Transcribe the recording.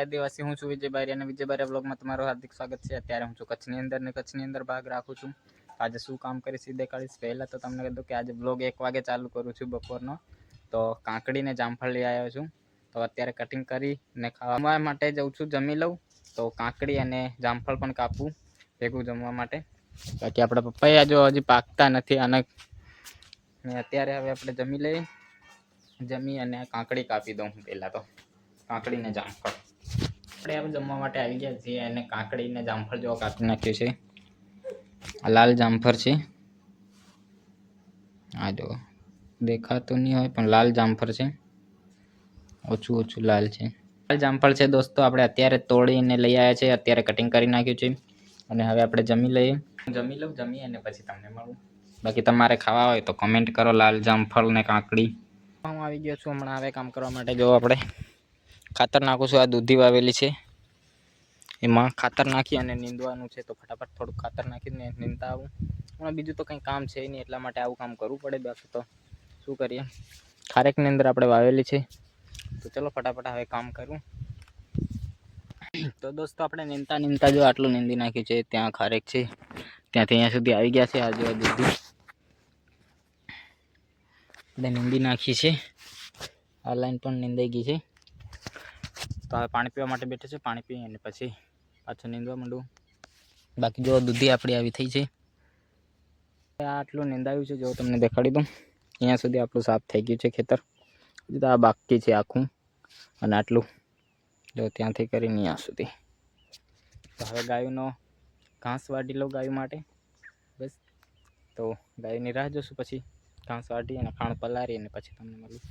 આદિવાસી હું છું વિજયભાઈ અને વિજયભાઈ બ્લોગમાં તમારું હાર્દિક સ્વાગત છે. અત્યારે હું છું કચ્છની અંદર ને કચ્છની અંદર ભાગ રાખું છું. આજે શું કામ કરીશ એ દેખાડીશ પહેલાં તો તમને કીધું કે આજે બ્લોગ એક વાગે ચાલુ કરું છું બપોરનો. તો કાંકડીને જામફળ લઈ આવ્યો છું. તો અત્યારે કટિંગ કરી ને ખાવા માટે જઉં છું, જમી લઉં. તો કાંકડી અને જામફળ પણ કાપવું ભેગું જમવા માટે. બાકી આપણા પપૈયા જો હજી પાકતા નથી અને અત્યારે હવે આપણે જમી લઈએ. જમી અને કાંકડી કાપી દઉં પહેલાં તો. કાંકડીને જામફળ. આપણે એમ જમવા માટે આવી ગયા છીએ અને કાકડીને જામફળ જેવો કાપી નાખ્યું છે. આ લાલ જામફળ છે. આ જો દેખાતું નહીં હોય પણ લાલ જામફળ છે. ઓછું ઓછું લાલ છે. લાલ જામફળ છે દોસ્તો, આપણે અત્યારે તોડીને લઈ આવ્યા છે. અત્યારે કટિંગ કરી નાખ્યું છે. અને હવે આપણે જમી લઈએ. જમી લઉં, જમી અને પછી તમને મળું. બાકી તમારે ખાવા હોય તો કમેન્ટ કરો લાલ જામફળ ને કાંકડી. હું આવી ગયો છું હમણાં, હવે કામ કરવા માટે. જો આપણે ખાતર નાખું છું આ દૂધી વાવેલી છે. એમાં ખાતર નાખી અને નીંદવાનું છે તો ફટાફટ થોડુંક ખાતર નાખીને નીંદતા આવું. પણ બીજું તો કંઈ કામ છે નહીં, એટલા માટે આવું કામ કરવું પડે બાકી તો. શું કરીએ? ખારેકની અંદર આપણે વાવેલી છે. તો ચલો ફટાફટ હવે કામ કરું. તો દોસ્તો આપણે નીંદતા નીંદતા જો આટલું નીંદી નાખ્યું છે, ત્યાં ખારેક છે. ત્યાંથી અહીંયા સુધી આવી ગયા છે આ જો દૂધી આપણે નીંદી નાખી છે. આ લાઈન પણ નીંદાઈ ગઈ છે. તો હવે પાણી પીવા માટે બેઠે છે. પાણી પી અને પછી પાછું નીંદવા માંડું. બાકી જો દૂધી આપણી આવી થઈ છે. આટલું નીંદાયું છે. જો તમને દેખાડી દઉં. અહીંયા સુધી આપણું સાફ થઈ ગયું છે ખેતર. આ બાકી છે આખું. અને આટલું. જો ત્યાંથી કરીને અહીંયા સુધી. તો હવે ગાયનો ઘાસ વાટી લઉં ગાયું માટે. બસ. તો ગાયની રાહ જોશું. પછી ઘાસ વાટી અને ખાણ પલારી અને પછી તમને મળું